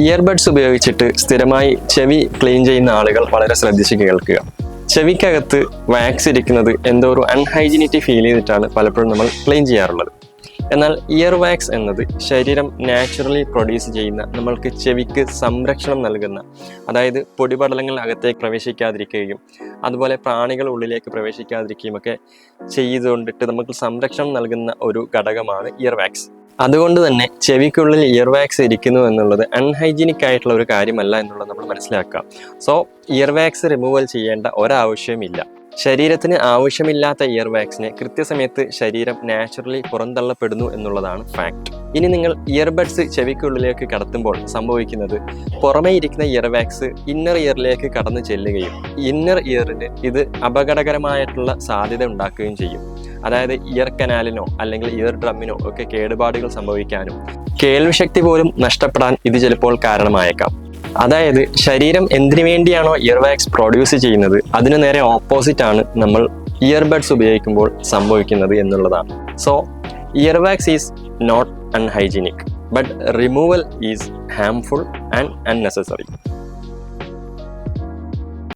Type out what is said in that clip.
Earbuds ഉപയോഗിച്ചിട്ട് സ്ഥിരമായി ചെവി ക്ലീൻ ചെയ്യുന്ന ആളുകൾ വളരെ ശ്രദ്ധിച്ച് കേൾക്കുക. ചെവിക്കകത്ത് വാക്സ് ഇരിക്കുന്നത് എന്തോ ഒരു അൺഹൈജീനിറ്റി ഫീൽ ചെയ്തിട്ടാണ് പലപ്പോഴും നമ്മൾ ക്ലീൻ ചെയ്യാറുള്ളത്. എന്നാൽ ഇയർ വാക്സ് എന്നത് ശരീരം നാച്ചുറലി പ്രൊഡ്യൂസ് ചെയ്യുന്ന നമ്മൾക്ക് ചെവിക്ക് സംരക്ഷണം നൽകുന്ന അതായത് പൊടിപടലങ്ങൾ അകത്തേക്ക് പ്രവേശിക്കാതിരിക്കുകയും അതുപോലെ പ്രാണികൾ ഉള്ളിലേക്ക് പ്രവേശിക്കാതിരിക്കുകയും ഒക്കെ ചെയ്തുകൊണ്ടിട്ട് നമുക്ക് സംരക്ഷണം നൽകുന്ന ഒരു ഘടകമാണ് ഇയർ വാക്സ്. അതുകൊണ്ട് തന്നെ ചെവിക്കുള്ളിൽ ഇയർ വാക്സ് ഇരിക്കുന്നു എന്നുള്ളത് അൺഹൈജീനിക് ആയിട്ടുള്ള ഒരു കാര്യമല്ല എന്നുള്ളത് നമ്മൾ മനസ്സിലാക്കുക സോ ഇയർ വാക്സ് റിമൂവൽ ചെയ്യേണ്ട ഒരാവശ്യമില്ല. ശരീരത്തിന് ആവശ്യമില്ലാത്ത ഇയർ വാക്സിനെ കൃത്യസമയത്ത് ശരീരം നാച്ചുറലി പുറന്തള്ളപ്പെടുന്നു എന്നുള്ളതാണ് ഫാക്ട് ഇനി നിങ്ങൾ ഇയർബഡ്സ് ചെവിക്കുള്ളിലേക്ക് കടത്തുമ്പോൾ സംഭവിക്കുന്നത് പുറമേ ഇരിക്കുന്ന ഇയർ വാക്സ് ഇന്നർ ഇയറിലേക്ക് കടന്നു ചെല്ലുകയും ഇന്നർ ഇയറിന് ഇത് അപകടകരമായിട്ടുള്ള സാധ്യത ഉണ്ടാക്കുകയും ചെയ്യും. അതായത് ഇയർ കനാലിനോ അല്ലെങ്കിൽ ഇയർ ഡ്രമ്മിനോ ഒക്കെ കേടുപാടുകൾ സംഭവിക്കാനും കേൾവിശക്തി പോലും നഷ്ടപ്പെടാൻ ഇത് ചിലപ്പോൾ കാരണമായേക്കാം. അതായത് ശരീരം എന്തിനു വേണ്ടിയാണോ ഇയർ വാക്സ് പ്രൊഡ്യൂസ് ചെയ്യുന്നത്? അതിനു നേരെ ഓപ്പോസിറ്റ് ആണ് നമ്മൾ ഇയർബഡ്സ് ഉപയോഗിക്കുമ്പോൾ സംഭവിക്കുന്നത് എന്നുള്ളതാണ്. So ear wax is not unhygienic but removal is harmful and unnecessary